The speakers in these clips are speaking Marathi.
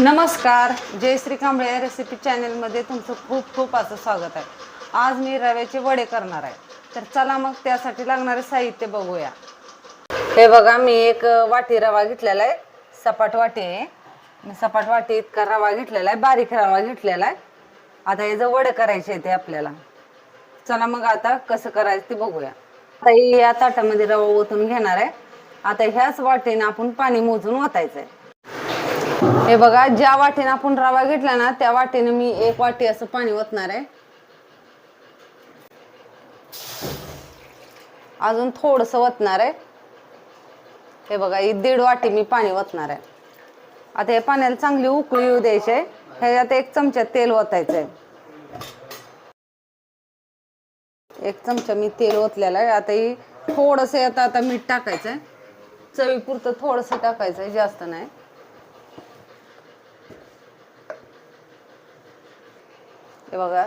नमस्कार. जय श्री कांबळे रेसिपी चॅनलमध्ये तुमचं खूप खूप असं स्वागत आहे. आज मी रव्याचे वडे करणार आहे. तर चला मग त्यासाठी लागणारे साहित्य बघूया. हे बघा मी एक वाटी रवा घेतलेला आहे. सपाट वाटी आहे. मी सपाट वाटी इतका रवा घेतलेला आहे. बारीक रवा घेतलेला आहे. आता याचं वडे करायचे आहे ते आपल्याला. चला मग आता कसं करायचं ते बघूया. आता या ताटामध्ये रवा ओतून घेणार आहे. आता ह्याच वाटेनं आपण पाणी मोजून ओतायचं आहे हे बघा ज्या वाटेने आपण रवा घेतला ना त्या वाटीने मी एक वाटी असं पाणी ओतणार आहे. अजून थोडस ओतणार आहे. हे बघा ही दीड वाटी मी पाणी ओतणार आहे. आता हे पाण्याला चांगली उकळी येऊ द्यायची आहे. ह्याच्यात एक चमचा तेल ओतायचं आहे एक चमचा मी तेल ओतलेला आहे. आता ही थोडस आता आता मीठ टाकायचं आहे चवीपुरतं थोडस टाकायचं आहे जास्त नाही. हे बघा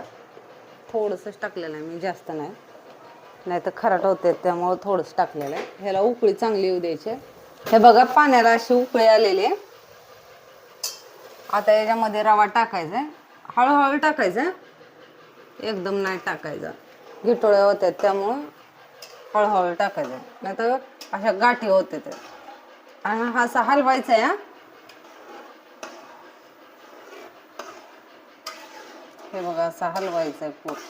थोडंसंच टाकलेलं आहे मी जास्त नाही. नाही तर खराट होते त्यामुळं थोडंसं टाकलेलं आहे. ह्याला उकळी चांगली येऊ द्यायची. हे बघा पाण्याला अशी उकळी आलेली आहे. आता याच्यामध्ये रवा टाकायचा. आहे हळूहळू टाकायचा. एकदम नाही टाकायचा. गिटोळ्या होत्यात त्यामुळं हळूहळू टाकायचं. नाही तर अशा गाठी होते ते आणि हा असा हलवायचा आहे हे बघा असा हलवायचा आहे पूर्ण.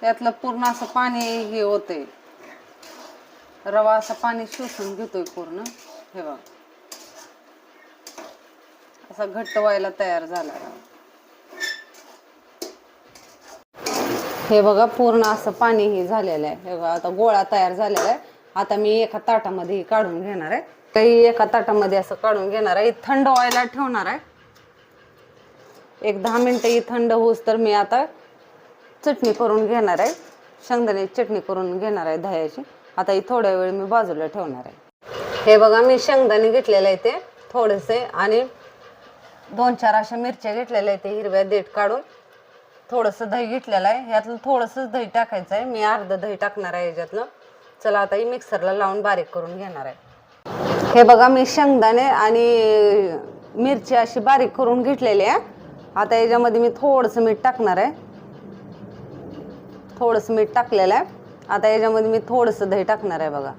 त्यातलं पूर्ण असं पाणी हे होतंय. रवा असं पाणी शोषून घेतोय पूर्ण. हे बघा. असा घट्ट व्हायला तयार झाला रवा. हे बघा पूर्ण असं पाणी हे झालेलं आहे. हे बघा आता गोळा तयार झालेला आहे. आता मी एका ताटामध्ये काढून घेणार आहे. काही एका ताटामध्ये असं काढून घेणार आहे. थंड व्हायला ठेवणार आहे. एक दहा मिनटं ही थंड होऊस तर मी आता चटणी करून घेणार आहे. शेंगदाण्याची चटणी करून घेणार आहे दह्याची. आता ही थोड्या वेळ मी बाजूला ठेवणार आहे. हे बघा मी शेंगदाणे घेतलेले आहे ते थोडेसे आणि दोन चार अशा मिरच्या घेतलेल्या आहेत ते हिरव्या देठ काढून. थोडंसं दही घेतलेलं आहे. ह्यातलं थोडंसं दही टाकायचं आहे. मी अर्धं दही टाकणार आहे ह्याच्यातलं चला आता ही मिक्सरला लावून बारीक करून घेणार आहे. हे बघा मी शेंगदाणे आणि मिरची अशी बारीक करून घेतलेली आहे. आता याच्यामध्ये मी थोडंसं मीठ टाकणार आहे. थोडंसं मीठ टाकलेलं आहे. आता याच्यामध्ये मी थोडंसं दही टाकणार आहे बघा.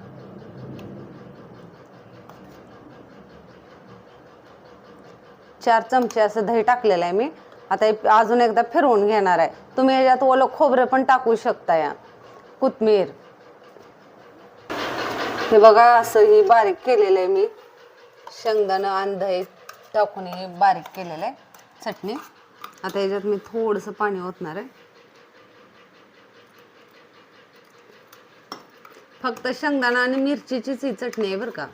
चार चमचे असं दही टाकलेलं आहे मी. आता हे अजून एकदा फिरवून घेणार आहे. तुम्ही याच्यात ओलं खोबरं पण टाकू शकता या. कोथमीर. हे बघा असं ही बारीक केलेलं आहे मी. शेंगदाणं आणि दही टाकून हे बारीक केलेलं आहे. चटणी. आता याच्यात मी थोडंसं पाणी ओतणार आहे. फक्त शेंगदाणा आणि मिरचीचीच ही चटणी आहे बरं का.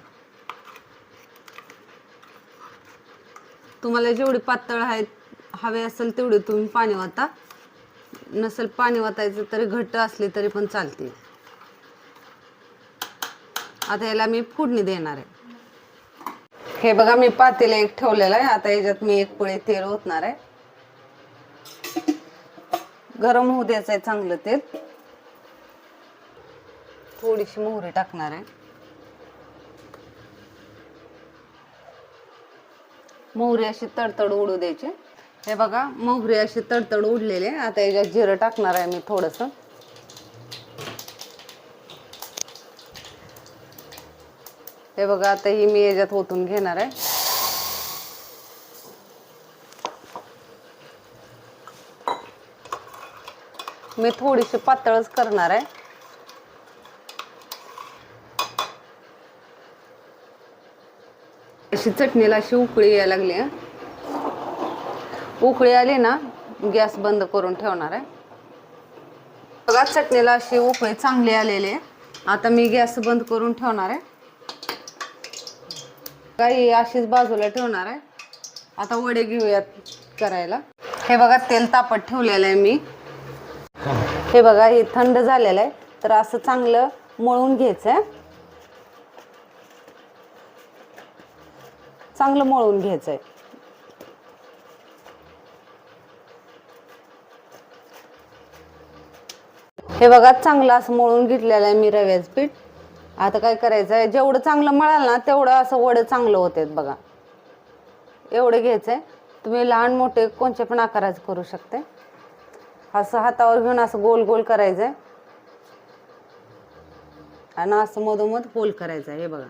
तुम्हाला जेवढी पातळ आहेत हवे असेल तेवढे तुम्ही पाणी वाता. नसेल पाणी वातायचं तरी घट्ट असली तरी पण चालते आता याला मी फोडणी देणार आहे. हे बघा मी पातेला एक ठेवलेलं आहे. आता याच्यात मी एक पुळे तेल ओतणार आहे. गरम होऊ द्यायचं आहे चांगलं तेल. थोडीशी मोहरी टाकणार आहे. मोहरी अशी तडतड उडू द्यायची. हे बघा मोहरी अशी तडतड उडलेले आता याच्यात जिरं टाकणार आहे मी थोडस. हे बघा आता ही मी याच्यात ओतून घेणार आहे. मी थोडीशी पातळच करणार आहे. अशी चटणीला अशी उकळी यायला लागली उकळी आली ना गॅस बंद करून ठेवणार आहे. बघा चटणीला अशी उकळी चांगली आलेली आहे. आता मी गॅस बंद करून ठेवणार आहे. काही अशीच बाजूला ठेवणार आहे. आता वडे घेऊयात करायला. हे बघा तेल तापत ठेवलेलं आहे मी. हे बघा हे थंड झालेलं आहे. तर असं चांगलं मळून घ्यायचं आहे. चांगलं मळून घ्यायचं आहे. हे बघा चांगलं असं मळून घेतलेलं आहे मी रव्याचं पीठ. आता काय करायचं आहे जेवढं चांगलं मळाल ना तेवढं असं वडं चांगलं होते बघा. एवढं घ्यायचं आहे तुम्ही लहान मोठे कोणचे पण आकाराचं करू शकते. असं हातावर घेऊन असं गोल गोल करायचं आहे आणि असं मधोमध गोल करायचं आहे हे बघा.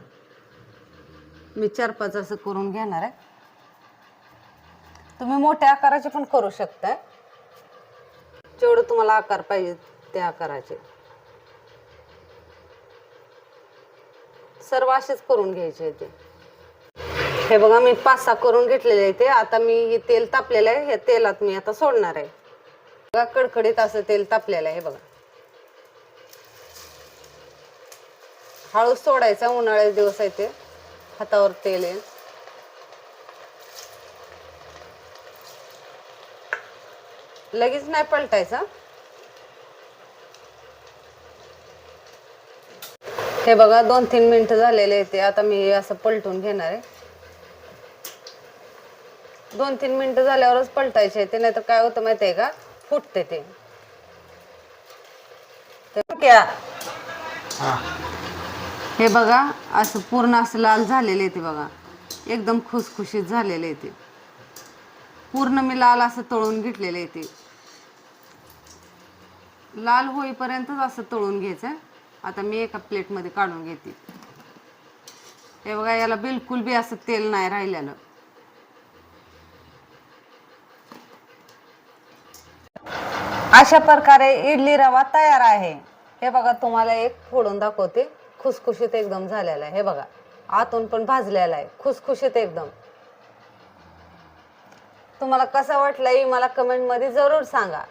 मी चार पाच असं करून घेणार आहे. तुम्ही मोठ्या आकाराचे पण करू शकता जेवढं तुम्हाला आकार पाहिजे. त्या आकाराचे. सर्व असेच करून घ्यायचे ते. हे बघा मी पाच सहा करून घेतलेले आहे ते. आता मी हे तेल तापलेलं आहे. हे तेलात मी आता सोडणार आहे. बघा कडकडीत असं तेल तापलेलं आहे बघा. हळूच सोडायचा उन्हाळ्याचे दिवस आहे ते. हातावर तेल आहे. लगेच नाही पलटायचं हे बघा दोन तीन मिनिटं झालेले ते. आता मी असं पलटून घेणार आहे. दोन तीन मिनिटं झाल्यावरच पलटायचे ते नाही तर काय होतं माहिती आहे का? फुटते ते. हे. बघा असं पूर्ण असं लाल झालेले ते बघा. एकदम खुसखुशीत झालेले ते. पूर्ण मी लाल असं तळून घेतलेले ते. लाल होईपर्यंतच असं तळून घ्यायचं आता मी एका प्लेटमध्ये काढून घेते. हे बघा याला बिलकुल बी असं तेल नाही राहिलेलं. अशा प्रकारे इडली रवा तयार आहे. हे बघा तुम्हाला एक फोडून दाखवते. खुसखुशीत एकदम झालेला आहे. हे बघा आतून पण भाजलेला आहे. खुसखुशीत एकदम. तुम्हाला कसा वाटलाय मला कमेंटमध्ये जरूर सांगा.